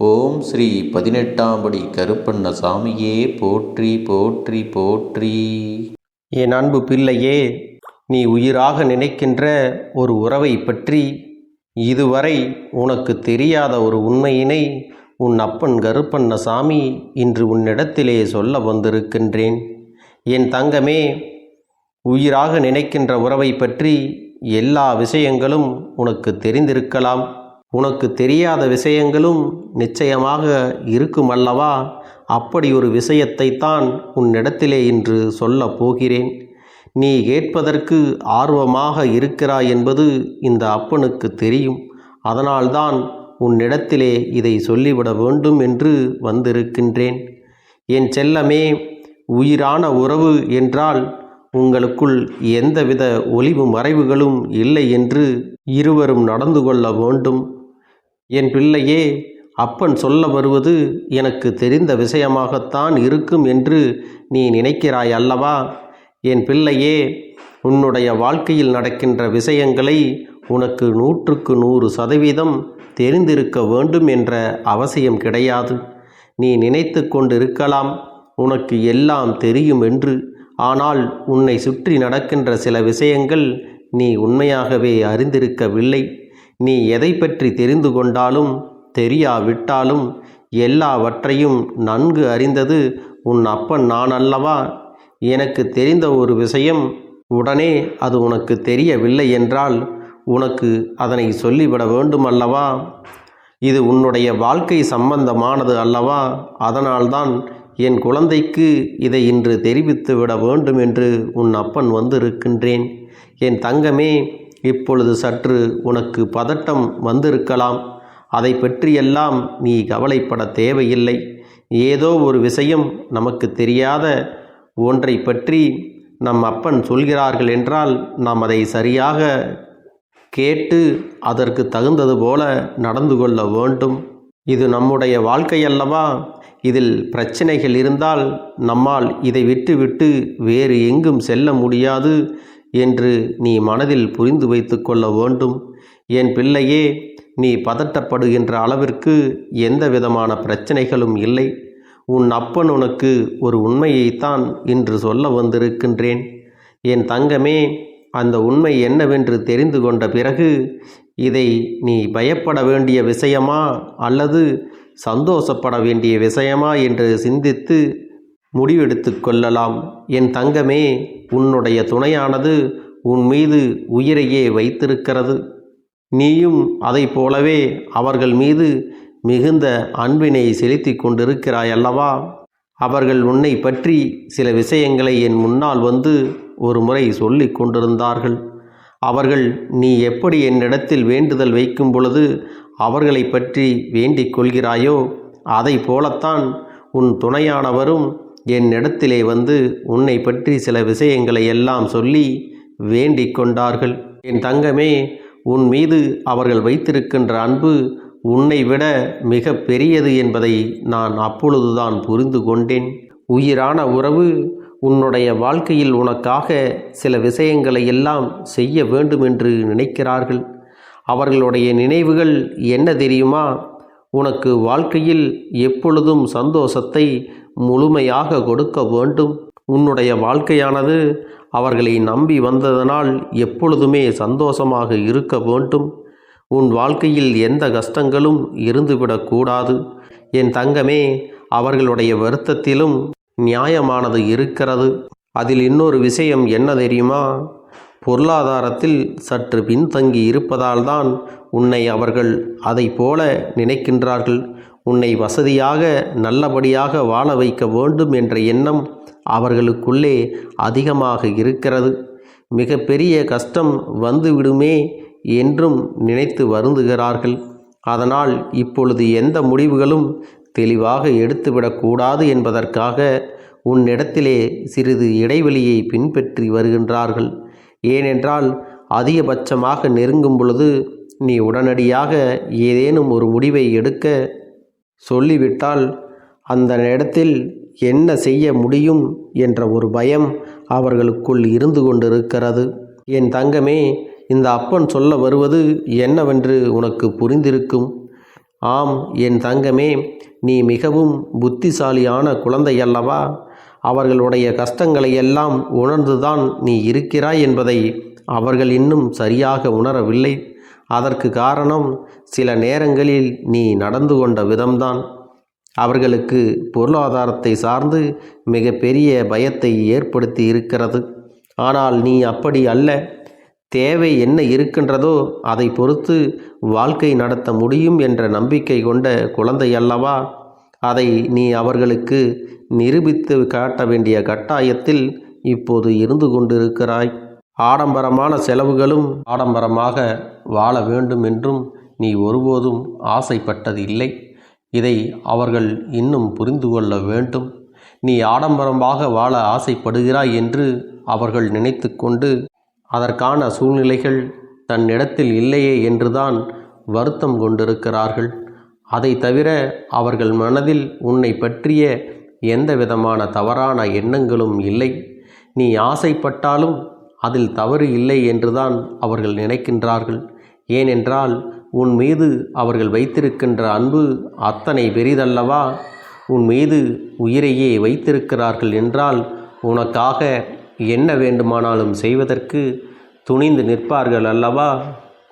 ஓம் ஸ்ரீ பதினெட்டாம் படி கருப்பண்ண சாமியே போற்றி போற்றி போற்றி. என் அன்பு பிள்ளையே நீ உயிராக நினைக்கின்ற ஒரு உறவை பற்றி இதுவரை உனக்கு தெரியாத ஒரு உண்மையினை உன் அப்பன் கருப்பண்ணசாமி இன்று உன்னிடத்திலே சொல்ல வந்திருக்கின்றேன். என் தங்கமே உயிராக நினைக்கின்ற உறவை பற்றி எல்லா விஷயங்களும் உனக்கு தெரிந்திருக்கலாம். உனக்கு தெரியாத விஷயங்களும் நிச்சயமாக இருக்குமல்லவா அப்படி ஒரு விஷயத்தை தான் உன்னிடத்திலே இன்று சொல்லப் போகிறேன். நீ கேட்பதற்கு ஆர்வமாக இருக்கிறாய் என்பது இந்த அப்பனுக்கு தெரியும். அதனால்தான் உன்னிடத்திலே இதை சொல்லிவிட வேண்டும் என்று வந்திருக்கின்றேன். என் செல்லமே உயிரான உறவு என்றால் உங்களுக்குள் எந்தவித ஒளிவு மறைவுகளும் இல்லை என்று இருவரும் நடந்து கொள்ள வேண்டும். என் பிள்ளையே அப்பன் சொல்ல வருவது எனக்கு தெரிந்த விஷயமாகத்தான் இருக்கும் என்று நீ நினைக்கிறாய் அல்லவா? என் பிள்ளையே உன்னுடைய வாழ்க்கையில் நடக்கின்ற விஷயங்களை உனக்கு நூற்றுக்கு நூறு சதவீதம் தெரிந்திருக்க வேண்டும் என்ற அவசியம் கிடையாது. நீ நினைத்து கொண்டிருக்கலாம் உனக்கு எல்லாம் தெரியும் என்று ஆனால் உன்னை சுற்றி நடக்கின்ற சில விஷயங்கள் நீ உண்மையாகவே அறிந்திருக்கவில்லை. நீ எதை பற்றி தெரிந்து கொண்டாலும் தெரியாவிட்டாலும் எல்லாவற்றையும் நன்கு அறிந்தது உன் அப்பன் நான் அல்லவா எனக்கு தெரிந்த ஒரு விஷயம் உடனே அது உனக்கு தெரியவில்லை என்றால் உனக்கு அதனை சொல்லிவிட வேண்டும் அல்லவா இது உன்னுடைய வாழ்க்கை சம்பந்தமானது அல்லவா? அதனால்தான் என் குழந்தைக்கு இதை இன்று தெரிவித்து விட வேண்டும் என்று உன் அப்பன் வந்திருக்கின்றேன். என் தங்கமே இப்பொழுது சற்று உனக்கு பதட்டம் வந்திருக்கலாம். அதை பற்றியெல்லாம் நீ கவலைப்பட தேவையில்லை. ஏதோ ஒரு விஷயம் நமக்கு தெரியாத ஒன்றை பற்றி நம் அப்பன் சொல்கிறார்கள் என்றால் நாம் அதை சரியாக கேட்டு அதற்கு தகுந்தது போல நடந்து கொள்ள வேண்டும். இது நம்முடைய வாழ்க்கை அல்லவா? இதில் பிரச்சனைகள் இருந்தால் நம்மால் இதை விட்டுவிட்டு வேறு எங்கும் செல்ல முடியாது என்று நீ மனதில் புரிந்து வைத்து கொள்ள வேண்டும். என் பிள்ளையே நீ பதட்டப்படுகின்ற அளவிற்கு எந்த விதமான பிரச்சனைகளும் இல்லை. உன் அப்பன் உனக்கு ஒரு உண்மையைத்தான் இன்று சொல்ல வந்திருக்கின்றேன். என் தங்கமே அந்த உண்மை என்னவென்று தெரிந்து கொண்ட பிறகு இதை நீ பயப்பட வேண்டிய விஷயமா அல்லது சந்தோஷப்பட வேண்டிய விஷயமா என்று சிந்தித்து முடிவெடுத்து கொள்ளலாம். என் தங்கமே உன்னுடைய துணையானது உன் மீது உயிரையே வைத்திருக்கிறது. நீயும் அதை போலவே அவர்கள் மீது மிகுந்த அன்பினை செலுத்தி கொண்டிருக்கிறாய் அல்லவா அவர்கள் உன்னை பற்றி சில விஷயங்களை என் முன்னால் வந்து ஒரு முறை சொல்லி கொண்டிருந்தார்கள். அவர்கள் நீ எப்படி என்னிடத்தில் வேண்டுதல் வைக்கும் பொழுது அவர்களை பற்றி வேண்டிக் கொள்கிறாயோ அதை போலத்தான் உன் துணையானவரும் என்னிடத்திலே வந்து உன்னை பற்றி சில விஷயங்களை எல்லாம் சொல்லி வேண்டிக் கொண்டார்கள். என் தங்கமே உன் மீது அவர்கள் வைத்திருக்கின்ற அன்பு உன்னை விட மிக பெரியது என்பதை நான் அப்பொழுதுதான் புரிந்து கொண்டேன். உயிரான உறவு உன்னுடைய வாழ்க்கையில் உனக்காக சில விஷயங்களை எல்லாம் செய்ய வேண்டும் என்று நினைக்கிறார்கள். அவர்களுடைய நினைவுகள் என்ன தெரியுமா? உனக்கு வாழ்க்கையில் எப்பொழுதும் சந்தோஷத்தை முழுமையாக கொடுக்க வேண்டும். உன்னுடைய வாழ்க்கையானது அவர்களை நம்பி வந்ததனால் எப்பொழுதுமே சந்தோஷமாக இருக்க வேண்டும். உன் வாழ்க்கையில் எந்த கஷ்டங்களும் இருந்துவிடக்கூடாது என் தங்கமே அவர்களுடைய வருத்தத்திலும் நியாயமானது இருக்கிறது. அதில் இன்னொரு விஷயம் என்ன தெரியுமா? பொருளாதாரத்தில் சற்று பின்தங்கி இருப்பதால்தான் உன்னை அவர்கள் அதை போல நினைக்கின்றார்கள். உன்னை வசதியாக நல்லபடியாக வாழ வைக்க வேண்டும் என்ற எண்ணம் அவர்களுக்குள்ளே அதிகமாக இருக்கிறது. மிக பெரிய கஷ்டம் வந்துவிடுமே என்றும் நினைத்து வருந்துகிறார்கள். அதனால் இப்பொழுது எந்த முடிவுகளும் தெளிவாக எடுத்துவிடக்கூடாது என்பதற்காக உன்னிடத்திலே சிறிது இடைவெளியை பின்பற்றி வருகின்றார்கள். ஏனென்றால் அதிகபட்சமாக நெருங்கும் பொழுது நீ உடனடியாக ஏதேனும் ஒரு முடிவை எடுக்க சொல்லிவிட்டால் அந்த இடத்தில் என்ன செய்ய முடியும் என்ற ஒரு பயம் அவர்களுக்குள் இருந்து கொண்டிருக்கிறது. என் தங்கமே இந்த அப்பன் சொல்ல வருவது என்னவென்று உனக்கு புரிந்திருக்கும். ஆம் என் தங்கமே நீ மிகவும் புத்திசாலியான குழந்தையல்லவா? அவர்களுடைய கஷ்டங்களை எல்லாம் உணர்ந்துதான் நீ இருக்கிறாய் என்பதை அவர்கள் இன்னும் சரியாக உணரவில்லை. அதற்கு காரணம் சில நேரங்களில் நீ நடந்து கொண்ட விதம்தான். அவர்களுக்கு பொருளாதாரத்தை சார்ந்து மிகப்பெரிய பயத்தை ஏற்படுத்தி இருக்கிறது. ஆனால் நீ அப்படி அல்ல. தேவை என்ன இருக்கின்றதோ அதை பொறுத்து வாழ்க்கை நடத்த முடியும் என்ற நம்பிக்கை கொண்ட குழந்தை அல்லவா? அதை நீ அவர்களுக்கு நிரூபித்து காட்ட வேண்டிய கட்டாயத்தில் இப்போது இருந்து கொண்டிருக்கிறாய். ஆடம்பரமான செலவுகளும் ஆடம்பரமாக வாழ வேண்டும் என்றும் நீ ஒருபோதும் ஆசைப்பட்டது இல்லை இதை அவர்கள் இன்னும் புரிந்து கொள்ள வேண்டும். நீ ஆடம்பரமாக வாழ ஆசைப்படுகிறாய் என்று அவர்கள் நினைத்து கொண்டு அதற்கான சூழ்நிலைகள் தன்னிடத்தில் இல்லையே என்றுதான் வருத்தம் கொண்டிருக்கிறார்கள். அதை தவிர அவர்கள் மனதில் உன்னை பற்றிய எந்த விதமான தவறான எண்ணங்களும் இல்லை. நீ ஆசைப்பட்டாலும் அதில் தவறு இல்லை என்றுதான் அவர்கள் நினைக்கின்றார்கள். ஏனென்றால் உன் மீது அவர்கள் வைத்திருக்கின்ற அன்பு அத்தனை பெரிதல்லவா? உன் மீது உயிரையே வைத்திருக்கிறார்கள் என்றால் உனக்காக என்ன வேண்டுமானாலும் செய்வதற்கு துணிந்து நிற்பார்கள் அல்லவா?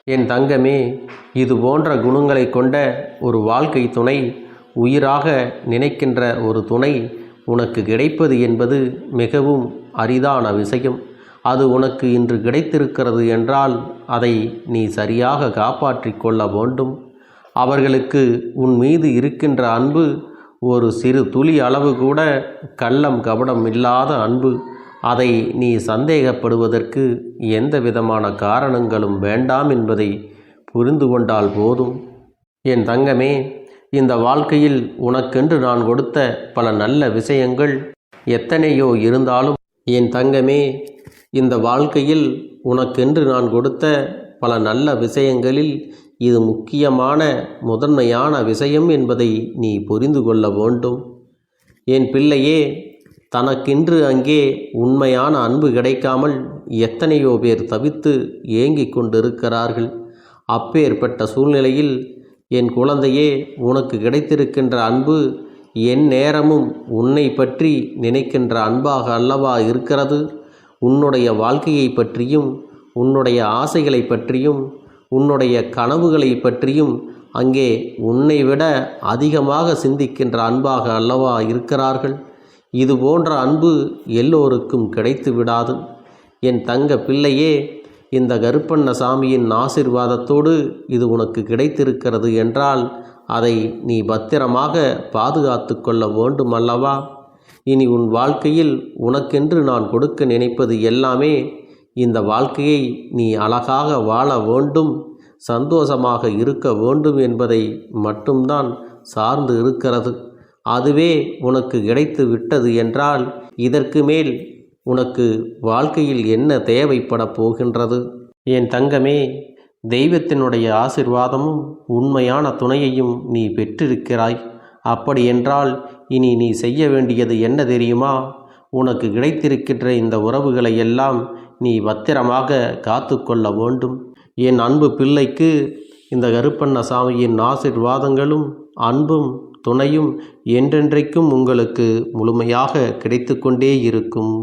என் தங்கமே இது போன்ற குணங்களை கொண்ட ஒரு வாழ்க்கை துணை உயிராக நினைக்கின்ற ஒரு துணை உனக்கு கிடைப்பது என்பது மிகவும் அரிதான விஷயம். அது உனக்கு இன்று கிடைத்திருக்கிறது என்றால் அதை நீ சரியாக காப்பாற்றிக் கொள்ள வேண்டும். அவர்களுக்கு உன் மீது இருக்கின்ற அன்பு ஒரு சிறு துளி அளவு கூட கள்ளம் கபடம் இல்லாத அன்பு. அதை நீ சந்தேகப்படுவதற்கு எந்த விதமான காரணங்களும் வேண்டாம் என்பதை புரிந்து கொண்டால் போதும். என் தங்கமே இந்த வாழ்க்கையில் உனக்கென்று நான் கொடுத்த பல நல்ல விஷயங்கள் எத்தனையோ இருந்தாலும் என் தங்கமே இந்த வாழ்க்கையில் உனக்கென்று நான் கொடுத்த பல நல்ல விஷயங்களில் இது முக்கியமான முதன்மையான விஷயம் என்பதை நீ புரிந்து கொள்ள வேண்டும். என் பிள்ளையே தனக்கின்று அங்கே உண்மையான அன்பு கிடைக்காமல் எத்தனையோ பேர் தவித்து ஏங்கிக் கொண்டிருக்கிறார்கள். அப்பேற்பட்ட சூழ்நிலையில் என் குழந்தையே உனக்கு கிடைத்திருக்கின்ற அன்பு என் நேரமும் உன்னை பற்றி நினைக்கின்ற அன்பாக அல்லவா இருக்கிறது? உன்னுடைய வாழ்க்கையை பற்றியும் உன்னுடைய ஆசைகளை பற்றியும் உன்னுடைய கனவுகளை பற்றியும் அங்கே உன்னை விட அதிகமாக சிந்திக்கின்ற அன்பாக அல்லவா இருக்கிறார்கள்? இது போன்ற அன்பு எல்லோருக்கும் கிடைத்து விடாது. என் தங்க பிள்ளையே இந்த கருப்பண்ண சாமியின் ஆசிர்வாதத்தோடு இது உனக்கு கிடைத்திருக்கிறது என்றால் அதை நீ பத்திரமாக பாதுகாத்து கொள்ள வேண்டும் அல்லவா இனி உன் வாழ்க்கையில் உனக்கென்று நான் கொடுக்க நினைப்பது எல்லாமே இந்த வாழ்க்கையை நீ அழகாக வாழ வேண்டும் சந்தோஷமாக இருக்க வேண்டும் என்பதை மட்டும்தான் சார்ந்து இருக்கிறது. அதுவே உனக்கு கிடைத்து விட்டது என்றால் இதற்கு மேல் உனக்கு வாழ்க்கையில் என்ன தேவைப்படப் போகின்றது? என் தங்கமே தெய்வத்தினுடைய ஆசிர்வாதமும் உண்மையான துணையையும் நீ பெற்றிருக்கிறாய். அப்படியென்றால் இனி நீ செய்ய வேண்டியது என்ன தெரியுமா? உனக்கு கிடைத்திருக்கின்ற இந்த உறவுகளை எல்லாம் நீ பத்திரமாக காத்து கொள்ள வேண்டும். என் அன்பு பிள்ளைக்கு இந்த கருப்பண்ண சாமியின் ஆசிர்வாதங்களும் அன்பும் துணையும் என்றென்றைக்கும் உங்களுக்கு முழுமையாக கிடைத்து கொண்டே இருக்கும்.